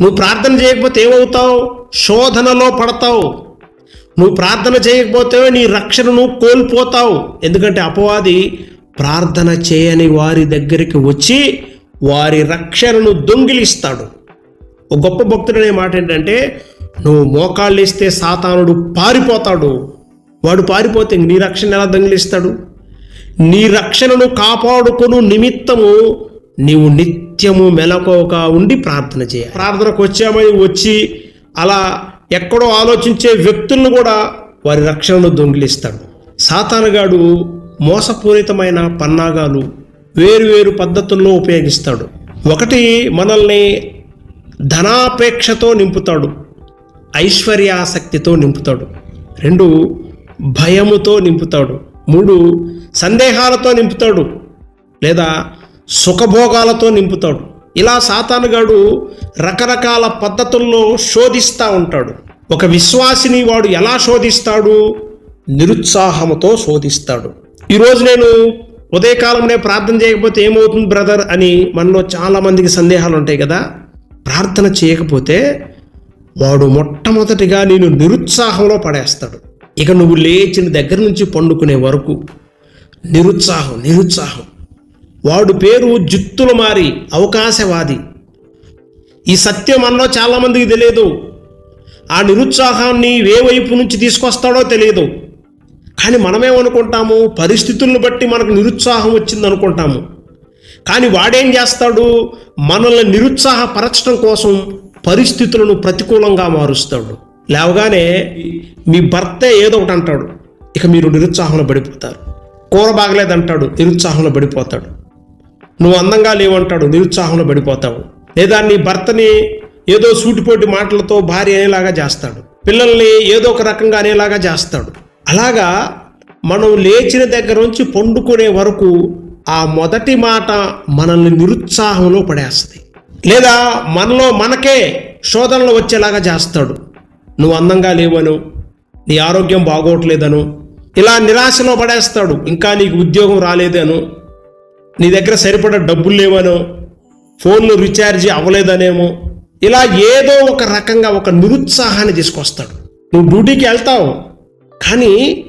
నువ్వు ప్రార్థన చేయకపోతే ఏమవుతావు? శోధనలో పడతావు. నువ్వు ప్రార్థన చేయకపోతే నీ రక్షణను కోల్పోతావు. ఎందుకంటే అపవాది ప్రార్థన చేయని వారి దగ్గరికి వచ్చి వారి రక్షణను దొంగిలిస్తాడు. ఒక గొప్ప భక్తుడనే మాట ఏంటంటే నువ్వు మోకాళ్ళు ఇస్తే సాతానుడు పారిపోతాడు. వాడు పారిపోతే నీ రక్షణ ఎలా దొంగిలిస్తాడు? నీ రక్షణను కాపాడుకును నిమిత్తము నీవు నిత్యము మెలకువగా ఉండి ప్రార్థన చేయాలి. ప్రార్థనకు వచ్చామని వచ్చి అలా ఎక్కడో ఆలోచించే వ్యక్తులను కూడా వారి రక్షణను దొంగిలిస్తాడు. సాతానుగాడు మోసపూరితమైన పన్నాగాలు వేరువేరు పద్ధతుల్లో ఉపయోగిస్తాడు. ఒకటి మనల్ని ధనాపేక్షతో నింపుతాడు ఐశ్వర్యాసక్తితో నింపుతాడు. రెండు భయముతో నింపుతాడు. మూడు సందేహాలతో నింపుతాడు. లేదా సుఖభోగాలతో నింపుతాడు. ఇలా సాతానుగాడు రకరకాల పద్ధతుల్లో శోధిస్తూ ఉంటాడు. ఒక విశ్వాసిని వాడు ఎలా శోధిస్తాడు? నిరుత్సాహముతో శోధిస్తాడు. ఈరోజు నేను ఉదయకాలంనే ప్రార్థన చేయకపోతే ఏమవుతుంది బ్రదర్ అని మనలో చాలామందికి సందేహాలు ఉంటాయి కదా. ప్రార్థన చేయకపోతే వాడు మొట్టమొదటిగా నేను నిరుత్సాహంలో పడేస్తాడు. ఇక నువ్వు లేచిన దగ్గర నుంచి పండుకునే వరకు నిరుత్సాహం నిరుత్సాహం. వాడు పేరు జిత్తులు మారి అవకాశవాది. ఈ సత్యం అన్నో చాలామందికి తెలియదు. ఆ నిరుత్సాహాన్ని ఏ వైపు నుంచి తీసుకొస్తాడో తెలియదు. కానీ మనమేమనుకుంటాము? పరిస్థితులను బట్టి మనకు నిరుత్సాహం వచ్చింది అనుకుంటాము కానీ వాడేం చేస్తాడు? మనల్ని నిరుత్సాహపరచడం కోసం పరిస్థితులను ప్రతికూలంగా మారుస్తాడు. లేవగానే మీ భర్తే ఏదో ఒకటి అంటాడు. ఇక మీరు నిరుత్సాహంలో పడిపోతారు. కూర బాగలేదంటాడు నిరుత్సాహంలో పడిపోతాడు. నువ్వు అందంగా లేవంటాడు నిరుత్సాహంలో పడిపోతావు. లేదా నీ భర్తని ఏదో సూటిపోటి మాటలతో భార్య అనేలాగా చేస్తాడు. పిల్లల్ని ఏదో ఒక రకంగా అనేలాగా చేస్తాడు. అలాగా మనం లేచిన దగ్గర నుంచి పండుకునే వరకు ఆ మొదటి మాట మనల్ని నిరుత్సాహంలో పడేస్తుంది. లేదా మనలో మనకే శోధనలు వచ్చేలాగా చేస్తాడు. నువ్వు అందంగా లేవను నీ ఆరోగ్యం బాగోట్లేదను ఇలా నిరాశలో పడేస్తాడు ఇంకా నీకు ఉద్యోగం రాలేదను నీ దగ్గర సరిపడ డబ్బులు లేవనో ఫోన్లు రీఛార్జ్ అవ్వలేదనేమో ఇలా ఏదో ఒక రకంగా ఒక నిరుత్సాహాన్ని తీసుకొస్తాడు. నువ్వు డ్యూటీకి వెళ్తావు కానీ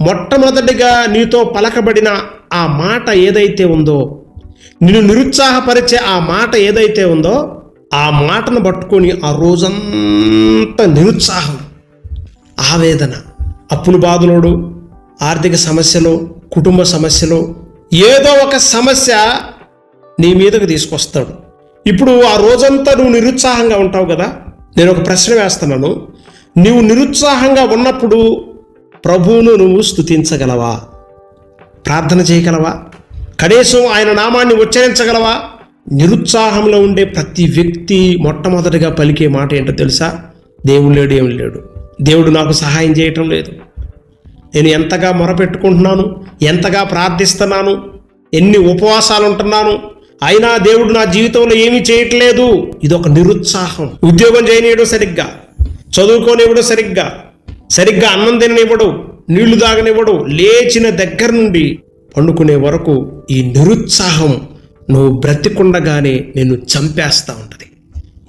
మొట్టమొదటిగా నీతో పలకబడిన ఆ మాట ఏదైతే ఉందో నిన్ను నిరుత్సాహపరిచే ఆ మాట ఏదైతే ఉందో ఆ మాటను పట్టుకొని ఆ రోజంతా నిరుత్సాహం ఆవేదన అప్పులు బాధలోడు ఆర్థిక సమస్యలో కుటుంబ సమస్యలో ఏదో ఒక సమస్య నీ మీదకు తీసుకొస్తాడు. ఇప్పుడు ఆ రోజంతా నువ్వు నిరుత్సాహంగా ఉంటావు కదా? నేను ఒక ప్రశ్న వేస్తున్నాను. నీవు నిరుత్సాహంగా ఉన్నప్పుడు ప్రభువును నువ్వు స్థుతించగలవా ప్రార్థన చేయగలవా? కనీసం ఆయన నామాన్ని ఉచ్చరించగలవా? నిరుత్సాహంలో ఉండే ప్రతి వ్యక్తి మొట్టమొదటిగా పలికే మాట ఏంటో తెలుసా? దేవుడు లేడు ఏం లేడు. దేవుడు నాకు సహాయం చేయటం లేదు. నేను ఎంతగా మొరపెట్టుకుంటున్నాను ఎంతగా ప్రార్థిస్తున్నాను ఎన్ని ఉపవాసాలు ఉంటున్నాను అయినా దేవుడు నా జీవితంలో ఏమీ చేయట్లేదు. ఇదొక నిరుత్సాహం. ఉద్యోగం చేయనివ్వడు సరిగ్గా చదువుకోనివ్వడు సరిగ్గా సరిగ్గా అన్నం తిననివ్వడు నీళ్ళు తాగనివ్వడు లేచిన దగ్గర నుండి పండుకునే వరకు ఈ నిరుత్సాహం నువ్వు బ్రతికుండగానే నేను చంపేస్తా ఉంటుంది.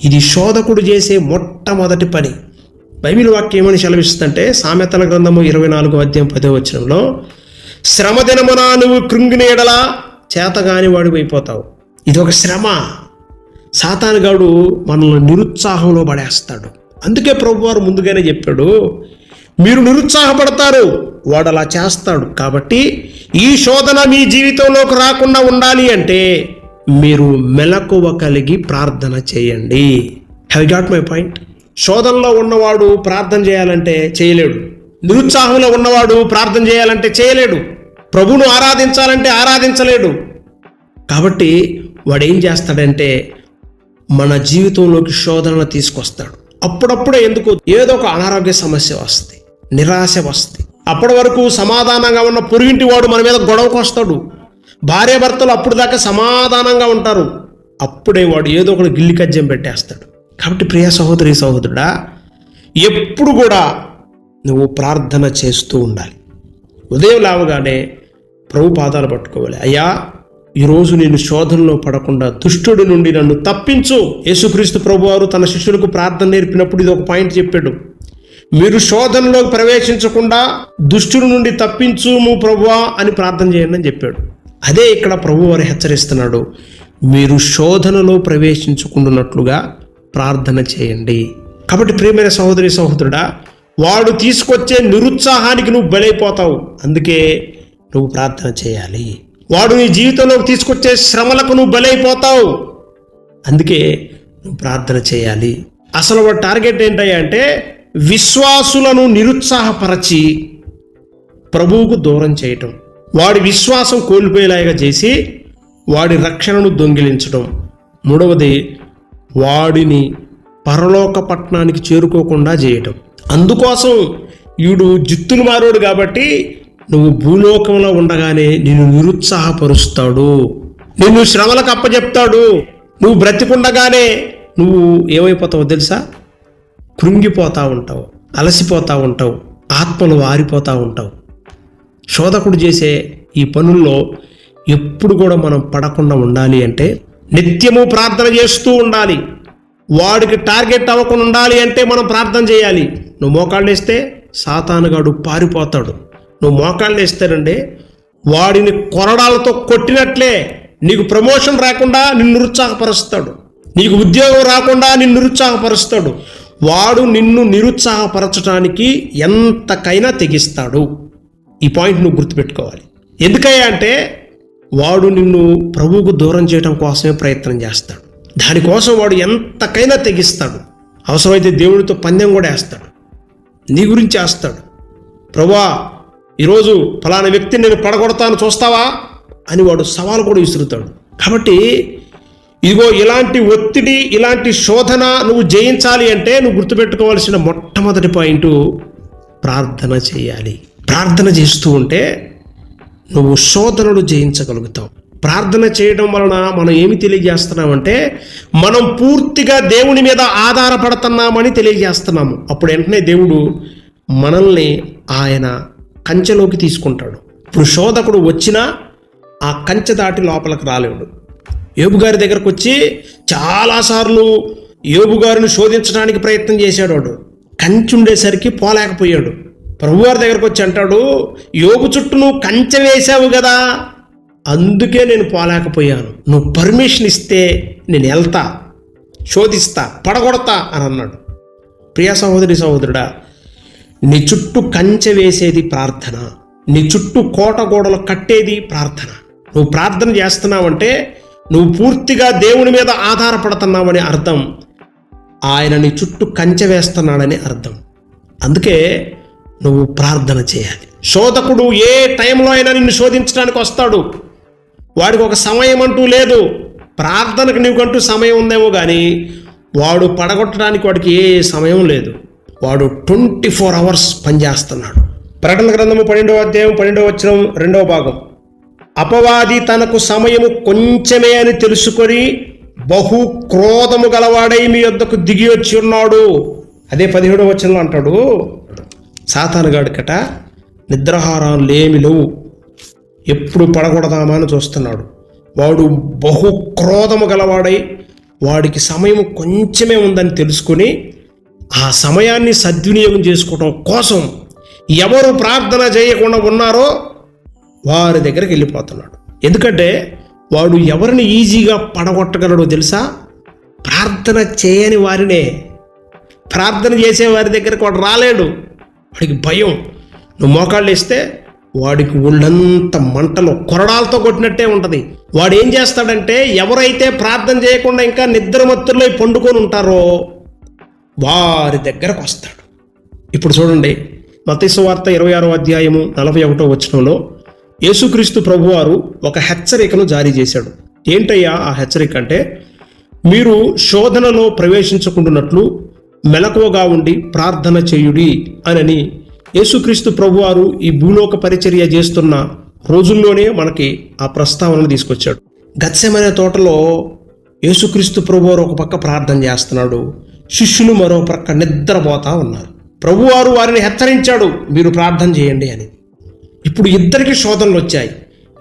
ఇది శోధకుడు చేసే మొట్టమొదటి పని. బైబిల్ వాక్యం ఏమని సెలవిస్తుందంటే సామెతల గ్రంథము ఇరవై నాలుగో అధ్యాయం పదో వచనంలో శ్రమ దినమున నువ్వు కృంగినీడలా చేతగాని వాడు అయిపోతావు. ఇది ఒక శ్రమ సాతానుగాడు మనల్ని నిరుత్సాహంలో పడేస్తాడు. అందుకే ప్రభువారు ముందుగానే చెప్పాడు మీరు నిరుత్సాహపడతారు వాడు అలా చేస్తాడు. కాబట్టి ఈ శోధన మీ జీవితంలోకి రాకుండా ఉండాలి అంటే మీరు మెలకువ కలిగి ప్రార్థన చేయండి. హ్యావ్ గాట్ మై పాయింట్ శోధనలో ఉన్నవాడు ప్రార్థన చేయాలంటే చేయలేడు. నిరుత్సాహంలో ఉన్నవాడు ప్రార్థన చేయాలంటే చేయలేడు. ప్రభును ఆరాధించాలంటే ఆరాధించలేడు. కాబట్టి వాడు ఏం చేస్తాడంటే మన జీవితంలోకి శోధనలు తీసుకొస్తాడు. అప్పుడప్పుడే ఎందుకు? ఏదో ఒక అనారోగ్య సమస్య వస్తుంది నిరాశ వస్తుంది అప్పటి వరకు సమాధానంగా ఉన్న పొరుగింటి వాడు మన మీద గొడవకు వస్తాడు. భార్యాభర్తలు అప్పుడు దాకా సమాధానంగా ఉంటారు. అప్పుడే వాడు ఏదో ఒకటి గిల్లి కజ్జం పెట్టేస్తాడు. కాబట్టి ప్రియ సహోదరి సహోదరుడా ఎప్పుడు కూడా నువ్వు ప్రార్థన చేస్తూ ఉండాలి. ఉదయం లావగానే ప్రభు పాదాలు పట్టుకోవాలి. అయ్యా ఈరోజు నేను శోధనలో పడకుండా దుష్టుడి నుండి నన్ను తప్పించు. యేసుక్రీస్తు ప్రభువారు తన శిష్యులకు ప్రార్థన నేర్పినప్పుడు ఇది ఒక పాయింట్ చెప్పాడు. మీరు శోధనలోకి ప్రవేశించకుండా దుష్టుడి నుండి తప్పించుము ప్రభువా అని ప్రార్థన చేయండి అని చెప్పాడు. అదే ఇక్కడ ప్రభువారు హెచ్చరిస్తున్నాడు. మీరు శోధనలో ప్రవేశించుకుంటున్నట్లుగా ప్రార్థన చేయండి. కాబట్టి ప్రియమైన సహోదరి సహోదరుడా వాడు తీసుకొచ్చే నిరుత్సాహానికి నువ్వు బలైపోతావు. అందుకే నువ్వు ప్రార్థన చేయాలి. వాడు నీ జీవితంలోకి తీసుకొచ్చే శ్రమలకు నువ్వు బలైపోతావు. అందుకే నువ్వు ప్రార్థన చేయాలి. అసలు వాడి టార్గెట్ ఏంటయ్యా అంటే విశ్వాసులను నిరుత్సాహపరచి ప్రభువుకు దూరం చేయటం. వాడి విశ్వాసం కోల్పోయేలాగా చేసి వాడి రక్షణను దొంగిలించడం మూడవది వాడిని పరలోక పట్టణానికి చేరుకోకుండా చేయటం. అందుకోసం వీడు జిత్తులు మారోడు కాబట్టి నువ్వు భూలోకంలో ఉండగానే నిన్ను నిరుత్సాహపరుస్తాడు. నిన్ను శ్రమలకు అప్పచెప్తాడు నువ్వు బ్రతికుండగానే నువ్వు ఏమైపోతావో తెలుసా? కృంగిపోతా ఉంటావు అలసిపోతా ఉంటావు ఆత్మలు వారిపోతూ ఉంటావు. శోధకుడు చేసే ఈ పనుల్లో ఎప్పుడు కూడా మనం పడకుండా ఉండాలి అంటే నిత్యము ప్రార్థన చేస్తూ ఉండాలి. వాడికి టార్గెట్ అవ్వకుండా ఉండాలి అంటే మనం ప్రార్థన చేయాలి. నువ్వు మోకాళ్ళు వేస్తే సాతానుగాడు పారిపోతాడు. నువ్వు మోకాళ్ళు వేస్తానండి వాడిని కొరడాలతో కొట్టినట్లే నీకు ప్రమోషన్ రాకుండా నిన్ను నిరుత్సాహపరుస్తాడు. నీకు ఉద్యోగం రాకుండా నిన్ను నిరుత్సాహపరుస్తాడు. వాడు నిన్ను నిరుత్సాహపరచడానికి ఎంతకైనా తెగిస్తాడు. ఈ పాయింట్ నువ్వు గుర్తుపెట్టుకోవాలి. ఎందుకయ్యా అంటే వాడు నిన్ను ప్రభువుకు దూరం చేయడం కోసమే ప్రయత్నం చేస్తాడు. దానికోసం వాడు ఎంతకైనా తెగిస్తాడు. అవసరమైతే దేవుడితో పందెం కూడా వేస్తాడు. నీ గురించి వేస్తాడు ప్రభా ఈరోజు ఫలానా వ్యక్తిని నేను పడగొడతాను చూస్తావా? అని వాడు సవాలు కూడా విసురుతాడు. కాబట్టి ఇదిగో ఇలాంటి ఒత్తిడి ఇలాంటి శోధన నువ్వు జయించాలి అంటే నువ్వు గుర్తుపెట్టుకోవాల్సిన మొట్టమొదటి పాయింట్ ప్రార్థన చేయాలి. ప్రార్థన చేస్తూ ఉంటే నువ్వు శోధనలు జయించగలుగుతావు. ప్రార్థన చేయడం వలన మనం ఏమి తెలియజేస్తున్నామంటే మనం పూర్తిగా దేవుని మీద ఆధారపడుతున్నామని తెలియజేస్తున్నాము. అప్పుడు వెంటనే దేవుడు మనల్ని ఆయన కంచెలోకి తీసుకుంటాడు. ఇప్పుడు శోధకుడు వచ్చినా ఆ కంచె దాటి లోపలికి రాలేడు. యోబు గారి దగ్గరకు వచ్చి చాలాసార్లు యోబు గారిని శోధించడానికి ప్రయత్నం చేశాడు వాడు. కంచి ఉండేసరికి పోలేకపోయాడు. ప్రభువారి దగ్గరకు వచ్చి అంటాడు యోగు చుట్టూ నువ్వు కంచె వేసావు కదా అందుకే నేను పోలేకపోయాను. నువ్వు పర్మిషన్ ఇస్తే నేను వెళ్తా శోధిస్తా పడగొడతా అని అన్నాడు. ప్రియ సహోదరి సహోదరుడా నీ చుట్టూ కంచె వేసేది ప్రార్థన నీ చుట్టూ కోట గోడలు కట్టేది ప్రార్థన. నువ్వు ప్రార్థన చేస్తున్నావంటే నువ్వు పూర్తిగా దేవుని మీద ఆధారపడుతున్నావని అర్థం. ఆయన నీ చుట్టూ కంచె వేస్తున్నాడని అర్థం. అందుకే నువ్వు ప్రార్థన చేయాలి. శోధకుడు ఏ టైంలో అయినా నిన్ను శోధించడానికి వస్తాడు. వాడికి ఒక సమయం అంటూ లేదు. ప్రార్థనకు నీకంటూ సమయం ఉందేమో కానీ వాడు పడగొట్టడానికి వాడికి ఏ సమయం లేదు. వాడు ట్వంటీ ఫోర్ అవర్స్ పనిచేస్తున్నాడు. ప్రకటన గ్రంథము పన్నెండవ అధ్యాయం పన్నెండవ వచ్చిన రెండవ భాగం. అపవాది తనకు సమయము కొంచెమే అని తెలుసుకొని బహు క్రోధము గలవాడై మీ యొద్దకు దిగి వచ్చి ఉన్నాడు. అదే పదిహేడవ వచనంలో అంటాడు. సాతానుగాడికట నిద్రహారాలు లేమి లేవు. ఎప్పుడు పడగొడదామా అని చూస్తున్నాడు. వాడు బహు క్రోధము గలవాడై వాడికి సమయం కొంచెమే ఉందని తెలుసుకొని ఆ సమయాన్ని సద్వినియోగం చేసుకోవడం కోసం ఎవరు ప్రార్థన చేయకుండా ఉన్నారో వారి దగ్గరికి వెళ్ళిపోతున్నాడు. ఎందుకంటే వాడు ఎవరిని ఈజీగా పడగొట్టగలడో తెలుసా? ప్రార్థన చేయని వారినే. ప్రార్థన చేసే వారి దగ్గరకు వాడు రాలేడు. వాడికి భయం. నువ్వు మోకాళ్ళు వేస్తే వాడికి ఒళ్ళంత మంటలు కొరడాలతో కొట్టినట్టే ఉంటుంది. వాడు ఏం చేస్తాడంటే ఎవరైతే ప్రార్థన చేయకుండా ఇంకా నిద్రమత్తుల్లో పండుకొని ఉంటారో వారి దగ్గరకు వస్తాడు. ఇప్పుడు చూడండి మతీసు వార్త ఇరవై ఆరో అధ్యాయము నలభై ఒకటో వచనంలో యేసుక్రీస్తు ప్రభువారు ఒక హెచ్చరికను జారీ చేశాడు. ఏంటయ్యా ఆ హెచ్చరిక అంటే మీరు శోధనలో ప్రవేశించుకుంటున్నట్లు మెలకువగా ఉండి ప్రార్థన చేయుడి అనని యేసుక్రీస్తు ప్రభువారు ఈ భూలోక పరిచర్య చేస్తున్న రోజుల్లోనే మనకి ఆ ప్రస్తావనను తీసుకొచ్చాడు. గత్సెమనే తోటలో యేసుక్రీస్తు ప్రభువారు ఒక పక్క ప్రార్థన చేస్తున్నాడు. శిష్యులు మరో పక్క నిద్రపోతా ఉన్నారు. ప్రభువారు వారిని హెచ్చరించాడు మీరు ప్రార్థన చేయండి అని. ఇప్పుడు ఇద్దరికి శోధనలు వచ్చాయి.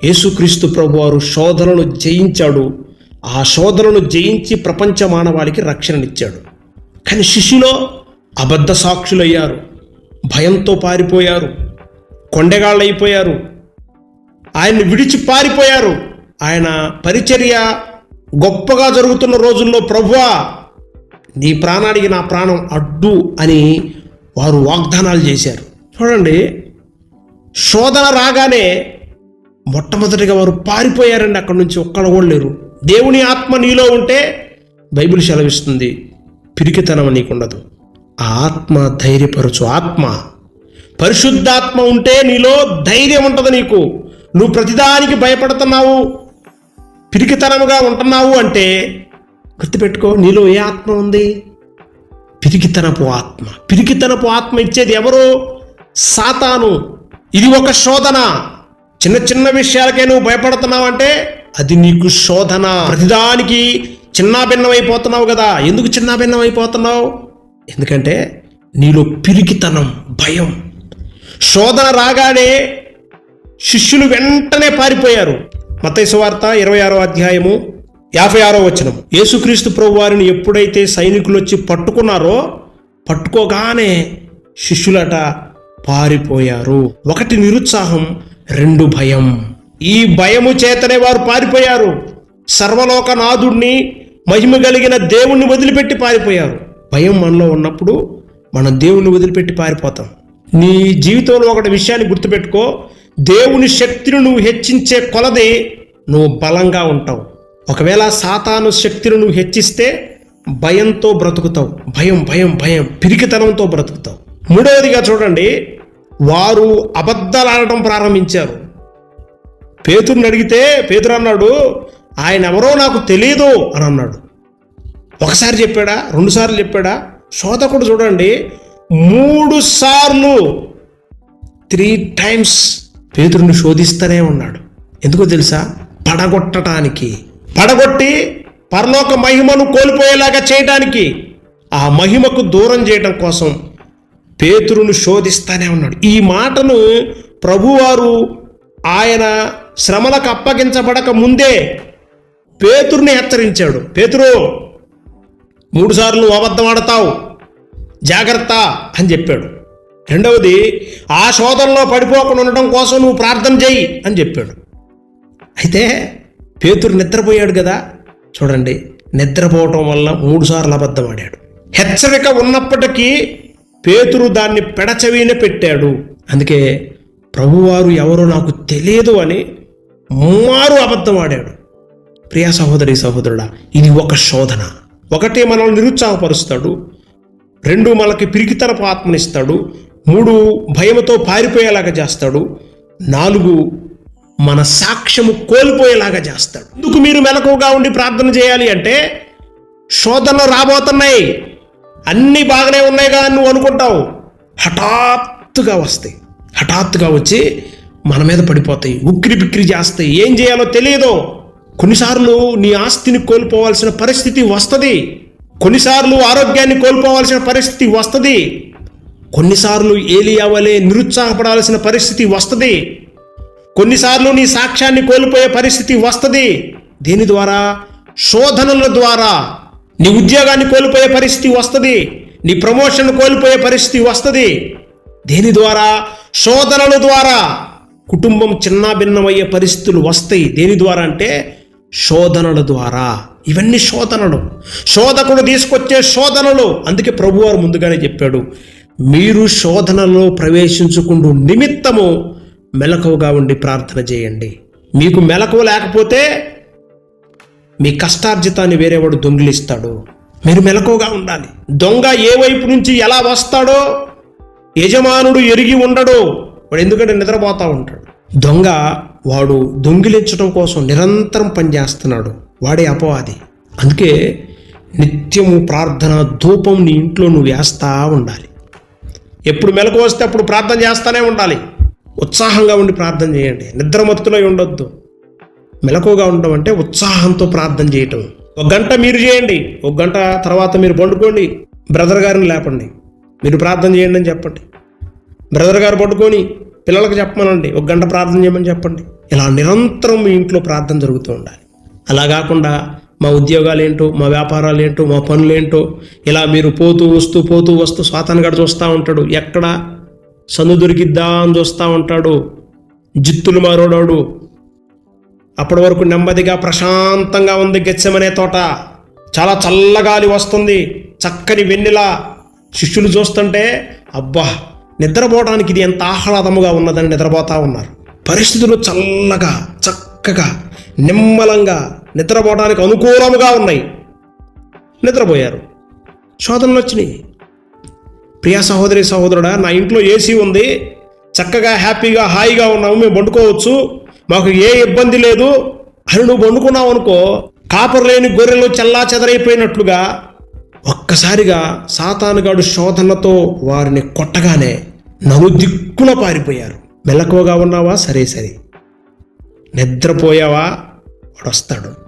యేసుక్రీస్తు ప్రభువారు శోధనను జయించాడు. ఆ శోధనను జయించి ప్రపంచ మానవాళికి రక్షణనిచ్చాడు. కానీ శిష్యులో అబద్ధ సాక్షులయ్యారు. భయంతో పారిపోయారు. కొండగాళ్ళైపోయారు. ఆయన్ని విడిచి పారిపోయారు. ఆయన పరిచర్య గొప్పగా జరుగుతున్న రోజుల్లో ప్రభువా నీ ప్రాణానికి నా ప్రాణం అడ్డు అని వారు వాగ్దానాలు చేశారు. చూడండి శోధన రాగానే మొట్టమొదటిగా వారు పారిపోయారండి. అక్కడి నుంచి ఒక్కడ కూడా లేరు. దేవుని ఆత్మ నీలో ఉంటే బైబిల్ సెలవిస్తుంది. పిరికితనం నీకుండదు ఆ ఆత్మ ధైర్యపరచు. ఆత్మ పరిశుద్ధాత్మ ఉంటే నీలో ధైర్యం ఉంటుంది నీకు. నువ్వు ప్రతిదానికి భయపడుతున్నావు పిరికితనముగా ఉంటున్నావు అంటే గుర్తుపెట్టుకో నీలో ఏ ఆత్మ ఉంది? పిరికితనపు ఆత్మ. పిరికితనపు ఆత్మ ఇచ్చేది ఎవరు? సాతాను. ఇది ఒక శోధన. చిన్న చిన్న విషయాలకే నువ్వు భయపడుతున్నావు అంటే అది నీకు శోధన. ప్రతిదానికి చిన్నాభిన్నమైపోతున్నావు కదా. ఎందుకు చిన్నాభిన్నమైపోతున్నావు? ఎందుకంటే నీలో పిరికితనం భయం. శోధన రాగానే శిష్యులు వెంటనే పారిపోయారు. మతైసు వార్త ఇరవై ఆరో అధ్యాయము యాభై ఆరో వచనం యేసుక్రీస్తు ప్రభు వారిని ఎప్పుడైతే సైనికులు వచ్చి పట్టుకున్నారో పట్టుకోగానే శిష్యులట పారిపోయారు. ఒకటి నిరుత్సాహం రెండు భయం. ఈ భయము చేతనే వారు పారిపోయారు. సర్వలోకనాథుడిని మహిమ కలిగిన దేవుణ్ణి వదిలిపెట్టి పారిపోయారు. భయం మనలో ఉన్నప్పుడు మనం దేవుణ్ణి వదిలిపెట్టి పారిపోతాం. నీ జీవితంలో ఒకటి విషయాన్ని గుర్తుపెట్టుకో. దేవుని శక్తిని నువ్వు హెచ్చించే కొలది నువ్వు బలంగా ఉంటావు. ఒకవేళ సాతాను శక్తిని నువ్వు హెచ్చిస్తే భయంతో బ్రతుకుతావు. భయం భయం భయం పిరికితనంతో బ్రతుకుతావు. మూడవదిగా చూడండి. వారు అబద్ధాలు ఆడటం ప్రారంభించారు. పేతుర్ని అడిగితే పేతురు అన్నాడు ఆయన ఎవరో నాకు తెలియదు అని అన్నాడు. ఒకసారి చెప్పాడా? రెండుసార్లు చెప్పాడా? శోధకుడు చూడండి మూడు సార్లు త్రీ టైమ్స్ పేతురుని శోధిస్తూనే ఉన్నాడు. ఎందుకో తెలుసా? పడగొట్టడానికి పడగొట్టి పరలోక మహిమను కోల్పోయేలాగా చేయడానికి ఆ మహిమకు దూరం చేయడం కోసం పేతురును శోధిస్తానే ఉన్నాడు. ఈ మాటను ప్రభువారు ఆయన శ్రమలకు అప్పగించబడక ముందే పేతుర్ని హెచ్చరించాడు. పేతురు మూడుసార్లు అబద్ధం ఆడతావు. జాగ్రత్త అని చెప్పాడు. రెండవది ఆ శోధనలో పడిపోకుండా ఉండడం కోసం నువ్వు ప్రార్థన చేయి అని చెప్పాడు. అయితే పేతురు నిద్రపోయాడు కదా. చూడండి నిద్రపోవటం వల్ల మూడుసార్లు అబద్ధం ఆడాడు. హెచ్చరిక ఉన్నప్పటికీ పేతురు దాన్ని పెడచవిన పెట్టాడు. అందుకే ప్రభువారు ఎవరో నాకు తెలియదు అని ముమ్మారు అబద్ధం ఆడాడు. ప్రియా సహోదరి సహోదరుడా ఇది ఒక శోధన. ఒకటే మనల్ని నిరుత్సాహపరుస్తాడు రెండు మనకి పిరికితనపు ఆత్మనిస్తాడు మూడు భయముతో పారిపోయేలాగా చేస్తాడు నాలుగు మన సాక్ష్యము కోల్పోయేలాగా చేస్తాడు. ఎందుకు మీరు మెలకువగా ఉండి ప్రార్థన చేయాలి అంటే శోధనలు రాబోతున్నాయి. అన్నీ బాగానే ఉన్నాయిగా అని నువ్వు అనుకుంటావు. హఠాత్తుగా వస్తాయి. హఠాత్తుగా వచ్చి మన మీద పడిపోతాయి. ఉక్కిరి బిక్కిరి చేస్తాయి. ఏం చేయాలో తెలియదు. కొన్నిసార్లు నీ ఆస్తిని కోల్పోవాల్సిన పరిస్థితి వస్తుంది. కొన్నిసార్లు ఆరోగ్యాన్ని కోల్పోవాల్సిన పరిస్థితి వస్తుంది. కొన్నిసార్లు ఏలియావలే నిరుత్సాహపడాల్సిన పరిస్థితి వస్తుంది. కొన్నిసార్లు నీ సాక్ష్యాన్ని కోల్పోయే పరిస్థితి వస్తుంది. దీని ద్వారా? శోధనల ద్వారా. నీ ఉద్యోగాన్ని కోల్పోయే పరిస్థితి వస్తుంది. నీ ప్రమోషన్ కోల్పోయే పరిస్థితి వస్తుంది. దీని ద్వారా? శోధనల ద్వారా. కుటుంబం చిన్నాభిన్నమయ్యే పరిస్థితులు వస్తాయి. దేని ద్వారా అంటే శోధనల ద్వారా. ఇవన్నీ శోధనలు. శోధకుడు తీసుకొచ్చే శోధనలు. అందుకే ప్రభువారు ముందుగానే చెప్పాడు మీరు శోధనలో ప్రవేశించుకుంటూ నిమిత్తము మెలకువగా ఉండి ప్రార్థన చేయండి. మీకు మెలకువ లేకపోతే మీ కష్టార్జితాన్ని వేరేవాడు దొంగిలిస్తాడు. మీరు మెలకువగా ఉండాలి. దొంగ ఏ వైపు నుంచి ఎలా వస్తాడో యజమానుడు ఎరిగి ఉండడు. వాడు ఎందుకంటే నిద్రపోతూ ఉంటాడు. దొంగ వాడు దొంగిలించడం కోసం నిరంతరం పనిచేస్తున్నాడు. వాడే అపవాది. అందుకే నిత్యము ప్రార్థన ధూపం నీ ఇంట్లో నువ్వు వేస్తా ఉండాలి. ఎప్పుడు మెలకు వస్తే అప్పుడు ప్రార్థన చేస్తూనే ఉండాలి. ఉత్సాహంగా ఉండి ప్రార్థన చేయండి. నిద్రమత్తులో ఉండొద్దు. మెలకువగా ఉండడం అంటే ఉత్సాహంతో ప్రార్థన చేయటం. ఒక గంట మీరు చేయండి. ఒక గంట తర్వాత మీరు పండుకోండి. బ్రదర్ గారిని లేపండి. మీరు ప్రార్థన చేయండి అని చెప్పండి. బ్రదర్ గారు పండుకొని పిల్లలకు చెప్పమనండి ఒక గంట ప్రార్థన చేయమని చెప్పండి. ఇలా నిరంతరం మీ ఇంట్లో ప్రార్థన జరుగుతూ ఉండాలి. అలా కాకుండా మా ఉద్యోగాలు ఏంటో మా వ్యాపారాలు ఏంటో మా పనులు ఏంటో ఇలా మీరు పోతూ వస్తూ పోతూ వస్తూ స్వాతానగడ చూస్తూ ఉంటాడు. ఎక్కడ సందు దొరికిద్దా అని చూస్తూ ఉంటాడు. జిత్తులు మారోడాడు. అప్పటి వరకు నెమ్మదిగా ప్రశాంతంగా ఉంది గెచ్చమనే తోట. చాలా చల్లగాలి వస్తుంది. చక్కని వెన్నెల. శిష్యులు చూస్తుంటే అబ్బా! నిద్రపోవడానికి ఇది ఎంత ఆహ్లాదముగా ఉన్నదని నిద్రపోతా ఉన్నారు. పరిస్థితులు చల్లగా చక్కగా నిమ్మలంగా నిద్రపోవడానికి అనుకూలముగా ఉన్నాయి. నిద్రపోయారు. శోధనలు వచ్చినాయి. ప్రియా సహోదరి సహోదరుడా నా ఇంట్లో ఏసీ ఉంది. చక్కగా హ్యాపీగా హాయిగా ఉన్నాము. మేము వండుకోవచ్చు. మాకు ఏ ఇబ్బంది లేదు. అని నువ్వు వండుకున్నావు అనుకో కాపర్ లేని గొర్రెలు చల్లా చెదరైపోయినట్లుగా ఒక్కసారిగా సాతానుగాడు శోధనతో వారిని కొట్టగానే నలుదిక్కున పారిపోయారు. మెలకువగా ఉన్నావా? సరే సరే. నిద్రపోయావా? వాడు వస్తాడు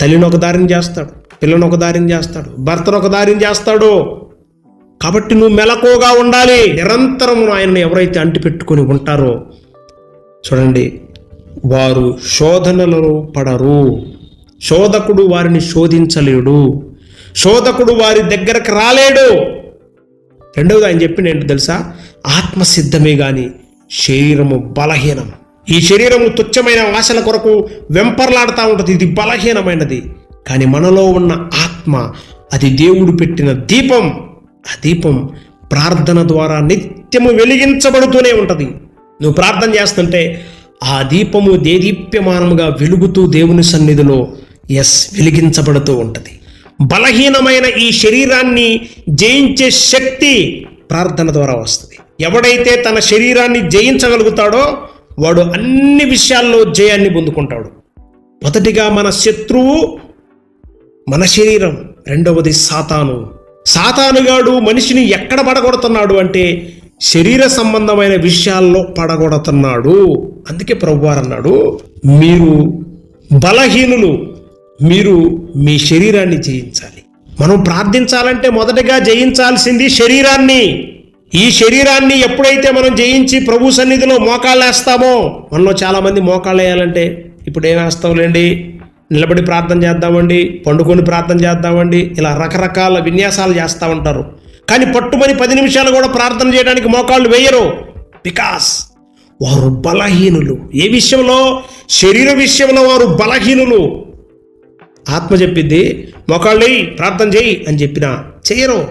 తల్లిని ఒక దారిని చేస్తాడు పిల్లని ఒక దారిని చేస్తాడు భర్తను ఒక దారిని చేస్తాడు. కాబట్టి నువ్వు మెలకువగా ఉండాలి. నిరంతరం ఆయన్ని ఎవరైతే అంటిపెట్టుకొని ఉంటారో చూడండి వారు శోధనలలో పడరు. శోధకుడు వారిని శోధించలేడు. శోధకుడు వారి దగ్గరకు రాలేడు. రెండవది ఆయన చెప్పింది ఏంటో తెలుసా? ఆత్మసిద్ధమే గాని శరీరము బలహీనం. ఈ శరీరము తుచ్చమైన ఆశల కొరకు వెంపర్లాడుతూ ఉంటుంది. ఇది బలహీనమైనది. కానీ మనలో ఉన్న ఆత్మ అది దేవుడు పెట్టిన దీపం ఆ దీపం ప్రార్థన ద్వారా నిత్యము వెలిగించబడుతూనే ఉంటుంది. నువ్వు ప్రార్థన చేస్తుంటే ఆ దీపము దేదీప్యమానముగా వెలుగుతూ దేవుని సన్నిధిలో ఎస్ వెలిగించబడుతూ ఉంటుంది. బలహీనమైన ఈ శరీరాన్ని జయించే శక్తి ప్రార్థన ద్వారా వస్తుంది. ఎవడైతే తన శరీరాన్ని జయించగలుగుతాడో వాడు అన్ని విషయాల్లో జయాన్ని పొందుకుంటాడు. మొదటిగా మన శత్రువు మన శరీరం రెండవది సాతాను. సాతానుగాడు మనిషిని ఎక్కడ పడగొడుతున్నాడు అంటే శరీర సంబంధమైన విషయాల్లో పడగొడుతున్నాడు. అందుకే ప్రభువారు అన్నాడు మీరు బలహీనులు మీరు మీ శరీరాన్ని జయించాలి. మనం ప్రార్థించాలంటే మొదటగా జయించాల్సింది శరీరాన్ని. ఈ శరీరాన్ని ఎప్పుడైతే మనం జయించి ప్రభు సన్నిధిలో మోకాళ్ళు వేస్తామో మనలో చాలామంది మోకాళ్ళు వేయాలంటే ఇప్పుడు ఏం వేస్తాంలేండి నిలబడి ప్రార్థన చేద్దామండి పండుకొని ప్రార్థన చేద్దామండి ఇలా రకరకాల విన్యాసాలు చేస్తూ ఉంటారు. కానీ పట్టుమని పది నిమిషాలు కూడా ప్రార్థన చేయడానికి మోకాళ్ళు వేయరు. బికాస్ వారు బలహీనులు. ఏ విషయంలో? శరీర విషయంలో వారు బలహీనులు. ఆత్మ చెప్పింది మొకాళ్ళై ప్రార్థన చేయి అని చెప్పిన చేయరు.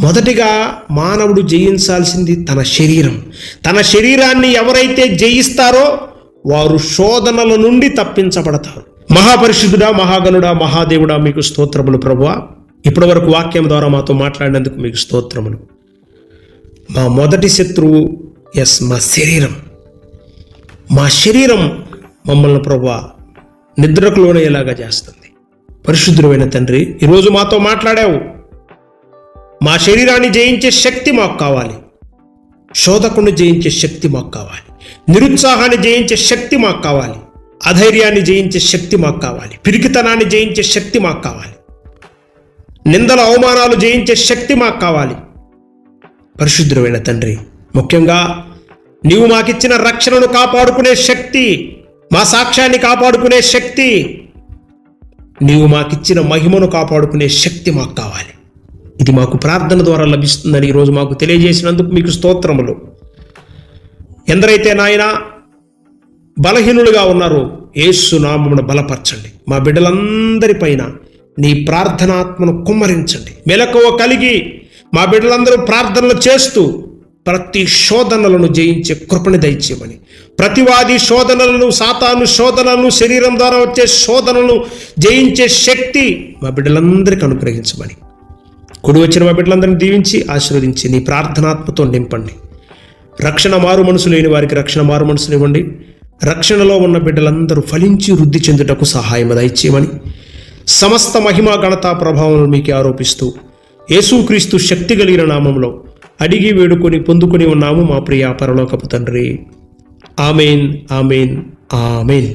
మొదటిగా మానవుడు జయించాల్సింది తన శరీరం. తన శరీరాన్ని ఎవరైతే జయిస్తారో వారు శోధనల నుండి తప్పించబడతారు. మహాపరిశుద్ధుడా మహాగనుడా మహాదేవుడా మీకు స్తోత్రములు ప్రభువా. ఇప్పటి వరకు వాక్యం ద్వారా మాతో మాట్లాడినందుకు మీకు స్తోత్రములు. మా మొదటి శత్రువు ఎస్ మా శరీరం. మా శరీరం మమ్మల్ని ప్రభు నిద్రకు లోనయ్యేలాగా చేస్తుంది. పరిశుద్ధుడమైన తండ్రి ఈరోజు మాతో మాట్లాడావు. మా శరీరాన్ని జయించే శక్తి మాకు కావాలి. శోధకుని జయించే శక్తి మాకు కావాలి. నిరుత్సాహాన్ని జయించే శక్తి మాకు కావాలి. అధైర్యాన్ని జయించే శక్తి మాకు కావాలి. పిరికితనాన్ని జయించే శక్తి మాకు కావాలి. నిందల అవమానాలు జయించే శక్తి మాకు కావాలి. పరిశుద్ధమైన తండ్రి ముఖ్యంగా నీవు మాకిచ్చిన రక్షణను కాపాడుకునే శక్తి మా సాక్ష్యాన్ని కాపాడుకునే శక్తి నీవు మాకిచ్చిన మహిమను కాపాడుకునే శక్తి మాకు కావాలి. ఇది మాకు ప్రార్థన ద్వారా లభిస్తుందని ఈరోజు మాకు తెలియజేసినందుకు మీకు స్తోత్రములు. ఎందరైతే నాయన బలహీనులుగా ఉన్నారో ఏసు నామమును బలపరచండి. మా బిడ్డలందరిపైన నీ ప్రార్థనాత్మను కుమ్మరించండి. మెలకువ కలిగి మా బిడ్డలందరూ ప్రార్థనలు చేస్తూ ప్రతి శోధనలను జయించే కృపని దయచేయమని. ప్రతివాది శోధనలను సాతాను శోధనలను శరీరం ద్వారా వచ్చే శోధనలను జయించే శక్తి మా బిడ్డలందరికీ అనుగ్రహించమని. కుడి వచ్చిన మా బిడ్డలందరినీ దీవించి ఆశీర్వదించి నీ ప్రార్థనాత్మతో నింపండి. రక్షణ మారు మనసు లేని వారికి రక్షణ మారు మనసుని ఇవ్వండి. రక్షణలో ఉన్న బిడ్డలందరూ ఫలించి వృద్ధి చెందుటకు సహాయం దయచేయమని. సమస్త మహిమా ఘనతా ప్రభావం మీకు ఆరోపిస్తూ యేసుక్రీస్తు శక్తి కలిగిన నామంలో అడిగి వేడుకొని పొందుకొని ఉన్నాము మా ప్రియ పరలోకపు తండ్రి. Amen amen amen.